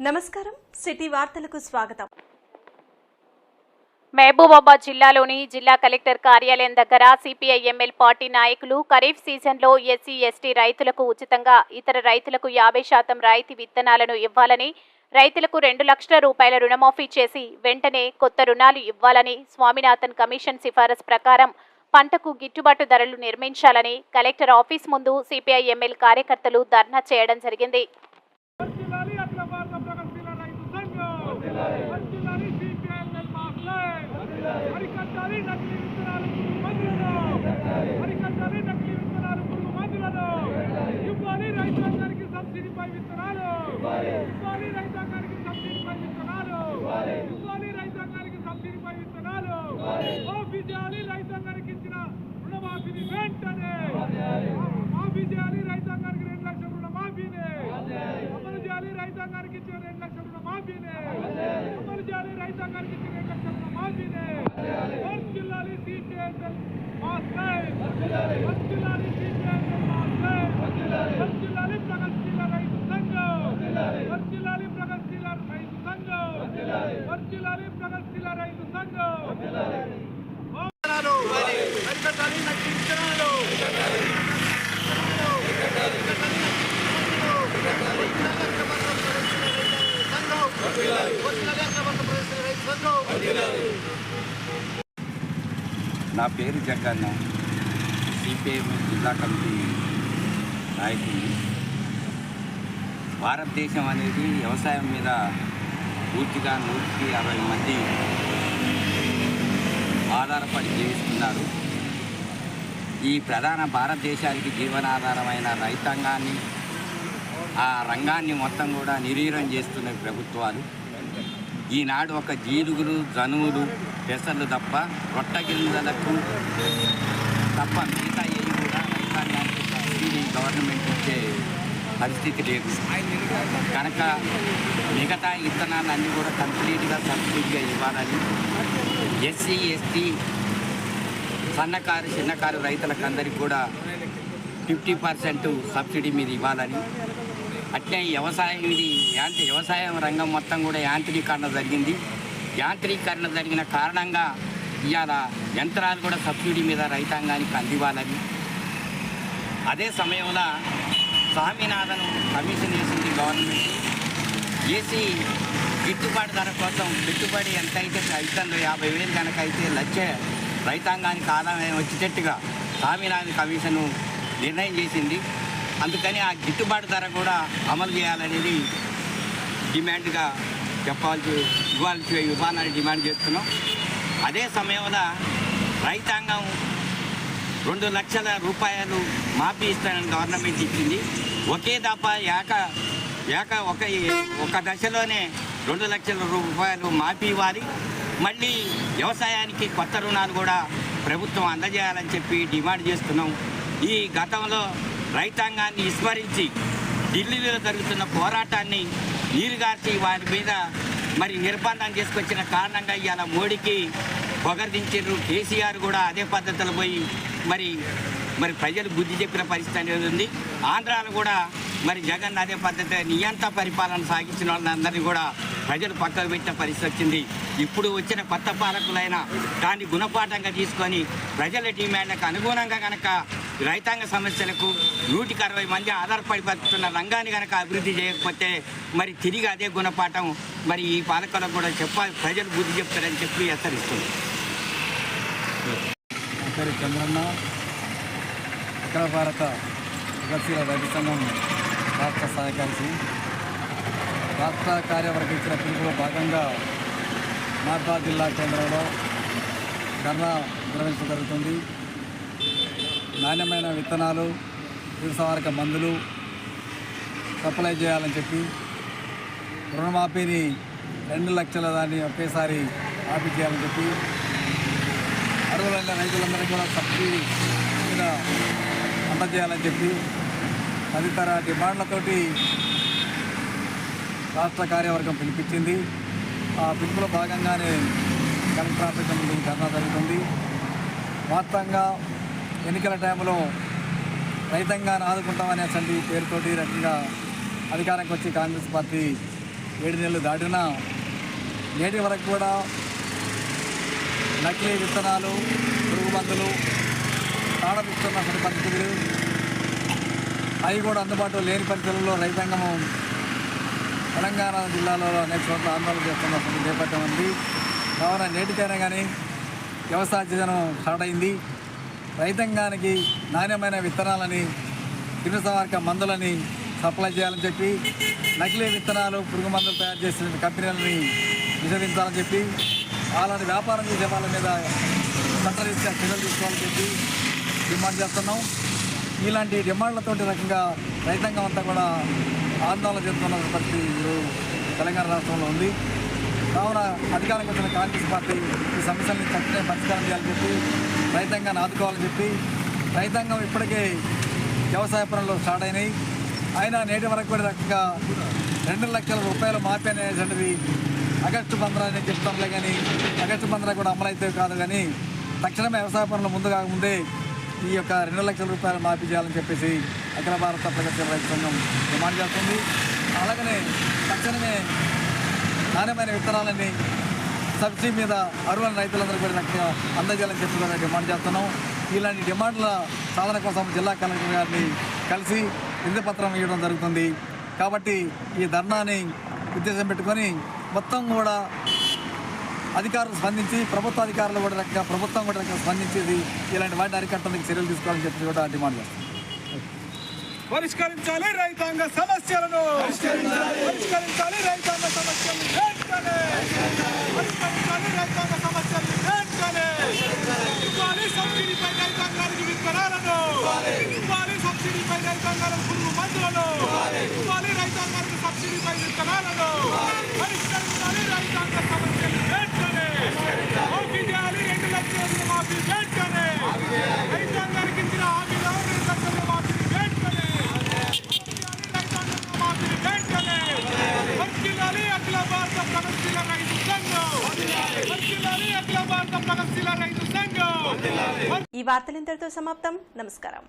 నమస్కారం. సిటీ వార్తలకు స్వాగతం. మహబూబాబాద్ జిల్లాలోని జిల్లా కలెక్టర్ కార్యాలయం దగ్గర సిపిఐ ఎంఎల్ పార్టీ నాయకులు ఖరీఫ్ సీజన్లో ఎస్సీ ఎస్టీ రైతులకు ఉచితంగా ఇతర రైతులకు యాభై శాతం రాయితీ విత్తనాలను ఇవ్వాలని రైతులకు రెండు లక్షల రూపాయల రుణమాఫీ చేసి వెంటనే కొత్త రుణాలు ఇవ్వాలని స్వామినాథన్ కమిషన్ సిఫారసు ప్రకారం పంటకు గిట్టుబాటు ధరలు నిర్మించాలని కలెక్టర్ ఆఫీస్ ముందు సిపిఐ ఎంఎల్ కార్యకర్తలు ధర్నా చేయడం జరిగింది వర్ధిల్లాలి అఖిల భారత ప్రగతిశీల రైతు సంఘం వర్ధిల్లాలి సిపిఐఎల్ మాఫ్లైన్ అరికట్టాలి నకిలీ విత్తనాలు పురుగు మందులను అరికట్టాలి నకిలీ విత్తనాలు పురుగు మందులను ఇవ్వాలి రైతాంగానికి సబ్సిడీపై విత్తనాలు. ఇవ్వాలి రైతాంగానికి సబ్సిడీపై విత్తనాలు ఇవ్వాలి రైతాంగానికి సబ్సిడీపై విత్తనాలు మాఫీ చేయాలి రైతాంగానికి ఇచ్చిన రుణమాఫీని వెంటనే మాఫీ చేయాలి రైతాంగానికి రెండు లక్షల రుణమాఫీని అమలు చేయాలి రైతాంగానికి ఇచ్చిన రెండు లక్షల రుణమాఫీని అమలు చేయాలి రైతాంగానికి ఇచ్చిన రెండు లక్షల రుణమాఫీని వర్ధిల్లాలి సిపిఎస్ఎల్ మాస్లైన్ వర్ధిల్లాలి సిపిఎస్ఎల్ మాస్లైన్ వర్ధిల్లాలి ప్రగతిశీల రైతు సంఘం వర్ధిల్లాలి ప్రగతిశీల రైతు సంఘం వర్ధిల్లాలి ప్రగతిశీల రైతు సంఘం విత్తనాలు అరికట్టాలి నకిలీ విత్తనాలు నా పేరు జగన్న సిపిఎం జిల్లా కమిటీ నాయకుడిని భారతదేశం అనేది వ్యవసాయం మీద పూర్తిగా నూటికి అరవై మంది ఆధారపడి జీవిస్తున్నారు. ఈ ప్రధాన భారతదేశానికి జీవనాధారమైన రైతాంగాన్ని ఆ రంగాన్ని మొత్తం కూడా నిర్వీర్యం చేస్తున్న ప్రభుత్వాలు. ఈనాడు ఒక జీలుగులు జనువులు పెసర్లు తప్ప రొట్ట గింజలకు తప్ప మిగతా ఏవి కూడా రైతాంగానికి గవర్నమెంట్ ఇచ్చే పరిస్థితి లేదు. కనుక మిగతా విత్తనాలన్నీ కూడా కంప్లీట్గా సబ్సిడీగా ఇవ్వాలని ఎస్సీ ఎస్టీ సన్నకారు చిన్నకారు రైతులకు అందరికీ కూడా ఫిఫ్టీ పర్సెంట్ సబ్సిడీ మీద ఇవ్వాలని. అట్లే వ్యవసాయం ఇది యాంత్రి వ్యవసాయం రంగం మొత్తం కూడా యాంత్రీకరణ జరిగింది. యాంత్రీకరణ జరిగిన కారణంగా ఇవాళ యంత్రాలు కూడా సబ్సిడీ మీద రైతాంగానికి అందివ్వాలని. అదే సమయంలో స్వామినాథన్ కమిషన్ వేసింది గవర్నమెంట్. వేసి గిట్టుబాటు ధర కోసం పెట్టుబడి ఎంత అయితే అవుతుందో యాభై వేలు కనుక అయితే లక్ష రైతాంగానికి ఆదాయం వచ్చేటట్టుగా స్వామినాథన్ కమిషను నిర్ణయం చేసింది. అందుకని ఆ గిట్టుబాటు ధర కూడా అమలు చేయాలనేది డిమాండ్గా చెప్పాల్సి ఇవ్వాల్సి ఇవ్వాలని డిమాండ్ చేస్తున్నాం. అదే సమయంలో రైతాంగం రెండు లక్షల రూపాయలు మాఫీ ఇస్తానని గవర్నమెంట్ ఇచ్చింది. ఒకే దఫా ఏక ఏక ఒక ఒక దశలోనే రెండు లక్షల రూపాయలు మాఫీ ఇవ్వాలి. మళ్ళీ వ్యవసాయానికి కొత్త రుణాలు కూడా ప్రభుత్వం అందజేయాలని చెప్పి డిమాండ్ చేస్తున్నాం. ఈ గతంలో రైతాంగాన్ని విస్మరించి ఢిల్లీలో జరుగుతున్న పోరాటాన్ని నీరుగార్చి వారి మీద మరి నిర్బంధం చేసుకొచ్చిన కారణంగా ఇవాళ మోడీకి పొగర్దించారు కేసీఆర్ కూడా అదే పద్ధతిలో పోయి మరి మరి ప్రజలు బుద్ధి చెప్పిన పరిస్థితి అనేది ఉంది. ఆంధ్రాలో కూడా మరి జగన్ అదే పద్ధతి నియంత పరిపాలన సాగించిన వాళ్ళందరినీ కూడా ప్రజలు పక్కకు పెట్టిన పరిస్థితి వచ్చింది. ఇప్పుడు వచ్చిన కొత్త పాలకులైన దాన్ని గుణపాఠంగా తీసుకొని ప్రజల డిమాండ్లకు అనుగుణంగా కనుక రైతాంగ సమస్యలకు నూటికి అరవై మంది ఆధారపడి బతుకుతున్న రంగాన్ని కనుక అభివృద్ధి చేయకపోతే మరి తిరిగి అదే గుణపాఠం మరి ఈ పాలకులకు కూడా చెప్పాలి ప్రజలు బుద్ధి చెప్తారని చెప్పి హెచ్చరిస్తుంది చంద్రన్న. అఖిల భారత ప్రగతిశీల రైతు సంఘం రాష్ట్ర సహాయకారి రాష్ట్ర కార్యవర్గ ఇచ్చిన పిలుపులో భాగంగా మార్తా జిల్లా కేంద్రంలో ధర్నా నిర్వహించడం జరుగుతుంది. నాణ్యమైన విత్తనాలు వ్యవసాయక మందులు సప్లై చేయాలని చెప్పి రుణమాఫీని రెండు లక్షల దాన్ని ఒకేసారి మాఫీ చేయాలని చెప్పి అర్హులైన రైతులందరికీ కూడా సబ్సిడీ మీద అందజేయాలని చెప్పి తదితర డిమాండ్లతోటి రాష్ట్ర కార్యవర్గం పిలిపించింది. ఆ పిలుపులో భాగంగానే కలెక్టర్ ఆఫీస్ ముందు ధర్నా జరుగుతుంది. వాస్తవంగా ఎన్నికల టైంలో రైతాంగాన్ని ఆదుకుంటామనే అసలు పేరుతోటి రకంగా అధికారంకి వచ్చి కాంగ్రెస్ పార్టీ ఏడు నెలలు దాటినా నేటి వరకు కూడా నకిలీ విత్తనాలు పురుగు మందులు తాడపిస్తున్న పరిస్థితులు అవి కూడా అందుబాటులో లేని పరిస్థితుల్లో రైతాంగము తెలంగాణ జిల్లాలో అనేక చోట్ల ఆందోళన చేస్తున్న కొన్ని నేపథ్యం ఉంది. కావున నేటికైనా కానీ వ్యవసాయ సీజన్ స్టార్ట్ అయింది. రైతాంగానికి నాణ్యమైన విత్తనాలని క్రిమిసంహారక మందులని సప్లై చేయాలని చెప్పి నకిలీ విత్తనాలు పురుగు మందులు తయారు చేసిన కంపెనీలని నిషేధించాలని చెప్పి అలాంటి వ్యాపారం చేసే వాళ్ళ మీద చట్టరీత్యా చర్యలు తీసుకోవాలని చెప్పి డిమాండ్ చేస్తున్నాం. ఇలాంటి డిమాండ్లతోటి రకంగా రైతాంగం అంతా కూడా ఆందోళన చెందుతున్న పరిస్థితి తెలంగాణ రాష్ట్రంలో ఉంది. కావున అధికారంకి వచ్చిన కాంగ్రెస్ పార్టీ ఈ సమస్యల్ని తక్షణమే పరిష్కారం చేయాలని చెప్పి రైతాంగాన్ని ఆదుకోవాలని చెప్పి రైతాంగం ఇప్పటికే వ్యవసాయ పనులు స్టార్ట్ అయినాయి. అయినా నేటి వరకు కూడా రకంగా రెండు లక్షల రూపాయలు మాఫీ అనేటువంటిది ఆగస్టు పంద్రాన్ని చెప్తాంలే కానీ ఆగస్టు పంద్రా కూడా అమలైతే కాదు కానీ తక్షణమే వ్యవసాయ పనులు ముందు కాకముందే ఈ యొక్క రెండు లక్షల రూపాయలు మాఫీ చేయాలని చెప్పేసి అఖిల భారత ప్రగతి రైతు సంఘం డిమాండ్ చేస్తుంది. అలాగనే తక్షణమే నాణ్యమైన విత్తనాలని సబ్సిడీ మీద అరువుల రైతులందరూ కూడా అందజేయాలని చెప్పి కూడా డిమాండ్ చేస్తున్నాం. ఇలాంటి డిమాండ్ల సాధన కోసం జిల్లా కలెక్టర్ గారిని కలిసి విందు ఇవ్వడం జరుగుతుంది. కాబట్టి ఈ ధర్నాని ఉద్దేశం పెట్టుకొని మొత్తం కూడా అధికారులు స్పందించి ప్రభుత్వ అధికారులు కూడా రకంగా ప్రభుత్వం కూడా రకంగా స్పందించేది ఇలాంటి వాటిని అరికట్టడానికి చర్యలు తీసుకోవాలని చెప్పి కూడా డిమాండ్ చేస్తాం పరిష్కరించాలి రైతాంగ సమస్యలను. పరిష్కరించాలి. రైతు సమస్యలను వెంటనే పరిష్కరించాలి రైతాంగ సమస్యలను వెంటనే ఇవ్వాలి సబ్సిడీపై రైతాంగానికి విత్తనాలను ఇవ్వాలి సబ్సిడీపై రైతాంగాలకు పురుగు మందులను. ఇవ్వాలి రైతాంగానికి సబ్సిడీపై విత్తనాలను. పరిష్కరించాలి రైతాంగ సమస్యలు వెంటనే మాఫీ చేయాలి రెండు లక్షల మాఫీ వెంటనే రైతాంగానికి ఇచ్చిన హామీలో రెండు లక్షల మాఫీ వెంటనే రైతాంగ మాఫీ వెంటనే పరిశీలాలి అఖిల భారత ప్రగతిశీల రైతు సంఘం. వర్ధిల్లాలి అఖిల భారత ప్రగతిశీల రైతు సంఘం. ఈ వార్తలు ఇంతటితో సమాప్తం. నమస్కారం.